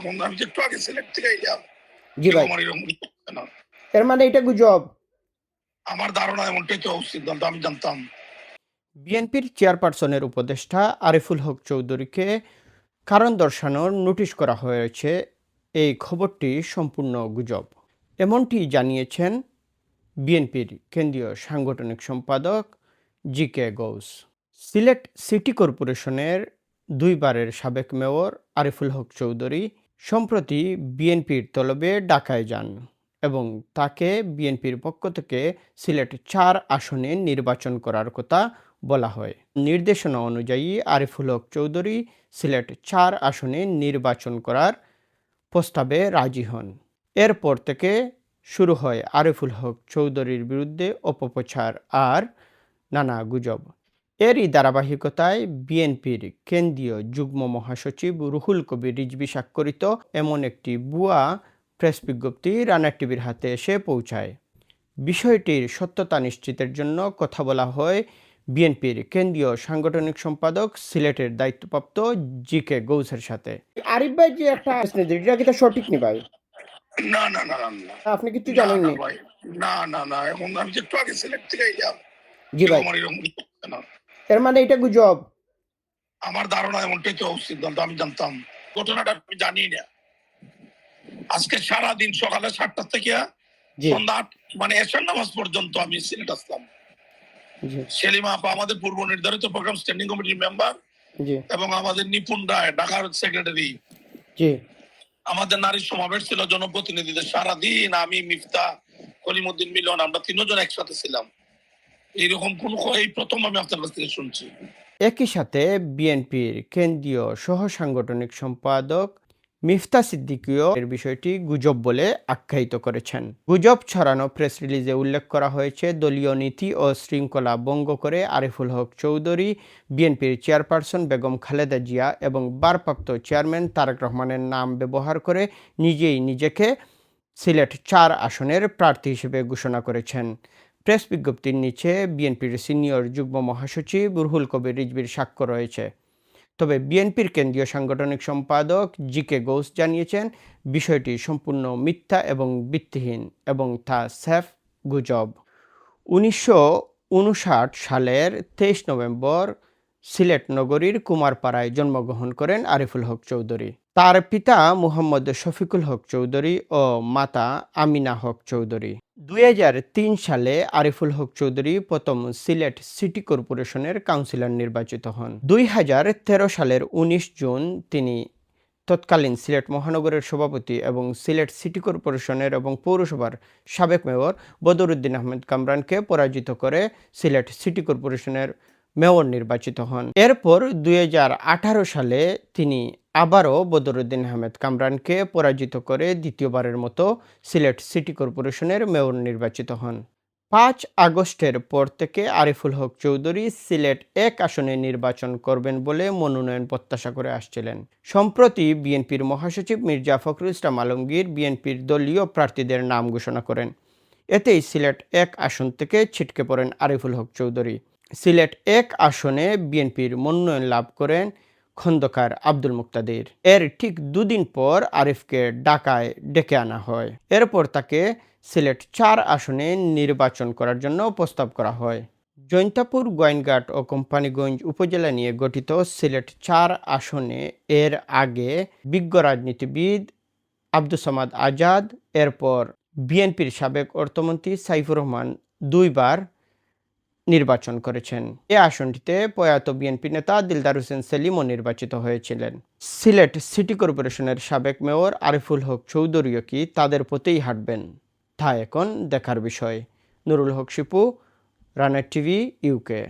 এখন আমি যে একটু আগে সিলেক্ট থেকে এলাম। জি ভাই। আমার এরকম কিছু হবে না। এর মানে এটা গুজব আমার ধারণা এমনটাই তো সিদ্ধান্ত আমি জানতাম। বিএনপির চেয়ারপারসনের উপদেষ্টা আরিফুল হক চৌধুরীকে কারণ দর্শানোর নোটিশ করা হয়েছে। এই খবরটি সম্পূর্ণ গুজব এমনটি জানিয়েছেন বিএনপির কেন্দ্রীয় সাংগঠনিক সম্পাদক G K Gous. Sylhet city কর্পোরেশনের দুইবারের সাবেক মেয়র আরিফুল হক চৌধুরী সম্প্রতি বিএনপির তলবে ঢাকায় যান এবং তাকে বিএনপির পক্ষ থেকে সিলেট চার আসনে নির্বাচন করার কথা বলা হয়। নির্দেশনা অনুযায়ী আরিফুল হক চৌধুরী সিলেট চার আসনে নির্বাচন করার প্রস্তাবে রাজি হন। এরপর থেকে শুরু হয় আরিফুল হক চৌধুরীর বিরুদ্ধে অপপ্রচার আর নানা গুজব। এরই ধারাবাহিকতায় বিএনপির কেন্দ্রীয় যুগ্ম মহাসচিব রুহুল কবির রিজবি স্বাক্ষরিত এমন একটি বুয়া প্রেস বিজ্ঞপ্তি রানা টিভির হাতে এসে পৌঁছায় বিষয়টির সত্যতা নিশ্চিতের জন্য কথা বলা হয় বিএনপির কেন্দ্রীয় সাংগঠনিক সম্পাদক সিলেটের দায়িত্বপ্রাপ্ত জি কে গৌসের সাথে আরিফ ভাই যে একটা এটা কি সঠিক নি ভাই না না না আপনি কিছু না, না ভাই না না না এখন আমি যে আগে সিলেক্ট থেকে এলাম জি আমার এর মানে এটা গুজব আমার ধারণা এমনটাই তো সিদ্ধান্ত আমি জানতাম। ঘটনাটা আমি জানি না। আজকে সারা দিন সকালে সাতটা থেকে সন্ধ্যা মানে এশার নামাজ পর্যন্ত আমি সিলেট আসলাম। সেলিমা আপা আমাদের পূর্ব নির্ধারিত প্রোগ্রাম স্ট্যান্ডিং কমিটির মেম্বার এবং আমাদের নিপুণ রায় ঢাকার সেক্রেটারি আমাদের নারী সমাবেশ ছিল জনপ্রতিনিধিদের। সারাদিন আমি মিফতা কলিমুদ্দিন মিলন আমরা তিনজন একসাথে ছিলাম। এইরকম কোন এই প্রথম আমি আপনার কাছ থেকে শুনছি। একই সাথে বিএনপির কেন্দ্রীয় সহ সাংগঠনিক সম্পাদক মিফতা সিদ্দিকীয় এর বিষয়টি গুজব বলে আখ্যায়িত করেছেন। গুজব ছড়ানো প্রেস রিলিজে উল্লেখ করা হয়েছে, দলীয় নীতি ও শৃঙ্খলা ভঙ্গ করে আরিফুল হক চৌধুরী, বিএনপির চেয়ারপারসন বেগম খালেদা জিয়া এবং ভারপ্রাপ্ত চেয়ারম্যান তারেক রহমানের নাম ব্যবহার করে নিজেই নিজেকে সিলেট চার আসনের প্রার্থী হিসেবে ঘোষণা করেছেন। প্রেস বিজ্ঞপ্তির নিচে বিএনপির সিনিয়র যুগ্ম মহাসচিব রুহুল কবির রিজবির সাক্ষ্য রয়েছে। তবে বিএনপির কেন্দ্রীয় সাংগঠনিক সম্পাদক জি কে ঘোষ জানিয়েছেন, বিষয়টি সম্পূর্ণ মিথ্যা এবং ভিত্তিহীন এবং তা স্যাফ গুজব। উনিশশো উনষাট সালের তেইশ নভেম্বর সিলেট নগরীর কুমারপাড়ায় জন্মগ্রহণ করেন আরিফুল হক চৌধুরী। তার পিতা মুহাম্মদ শফিকুল হক চৌধুরী ও মাতা আমিনা হক চৌধুরী। দুই হাজার তিন সালে আরিফুল হক চৌধুরী প্রথম সিলেট সিটি কর্পোরেশনের কাউন্সিলর নির্বাচিত হন। দুই হাজার তেরো সালের ১৯ জুন তিনি তৎকালীন সিলেট মহানগরের সভাপতি এবং সিলেট সিটি কর্পোরেশনের এবং পৌরসভার সাবেক মেয়র বদরুদ্দিন আহমেদ কামরানকে পরাজিত করে সিলেট সিটি কর্পোরেশনের মেয়র নির্বাচিত হন। এরপর দুই হাজার আঠারো সালে তিনি আবারও বদরুদ্দিন আহমেদ কামরানকে পরাজিত করে দ্বিতীয়বারের মতো সিলেট সিটি কর্পোরেশনের মেয়র নির্বাচিত হন। পাঁচ আগস্টের পর থেকে আরিফুল হক চৌধুরী সিলেট এক আসনে নির্বাচন করবেন বলে মনোনয়ন প্রত্যাশা করে আসছিলেন। সম্প্রতি বিএনপির মহাসচিব মির্জা ফখরুল ইসলাম আলমগীর বিএনপির দলীয় প্রার্থীদের নাম ঘোষণা করেন। এতেই সিলেট এক আসন থেকে ছিটকে পড়েন আরিফুল হক চৌধুরী। সিলেট এক আসনে বিএনপির মনোনয়ন লাভ করেন খন্দকার আব্দুল মুক্তাদির। এর ঠিক দুদিন পর আরিফকে ঢাকায় ডেকে আনা হয়। এরপর তাকে সিলেট চার আসনে নির্বাচন করার জন্য প্রস্তাব করা হয়। জৈন্তাপুর, গোয়েনঘাট ও কোম্পানিগঞ্জ উপজেলা নিয়ে গঠিত সিলেট চার আসনে এর আগে বিজ্ঞ রাজনীতিবিদ আব্দুল সামাদ আজাদ, এরপর বিএনপির সাবেক অর্থমন্ত্রী সাইফুর রহমান দুইবার নির্বাচন করেছেন। এ আসনটিতে প্রয়াত বিএনপি নেতা দিলদার হোসেন সেলিমও নির্বাচিত হয়েছিলেন। সিলেট সিটি কর্পোরেশনের সাবেক মেয়র আরিফুল হক চৌধুরীও কি তাদের প্রতিই হাঁটবেন? তা এখন দেখার বিষয়। Nurul Haque Shipu runner TV, UK.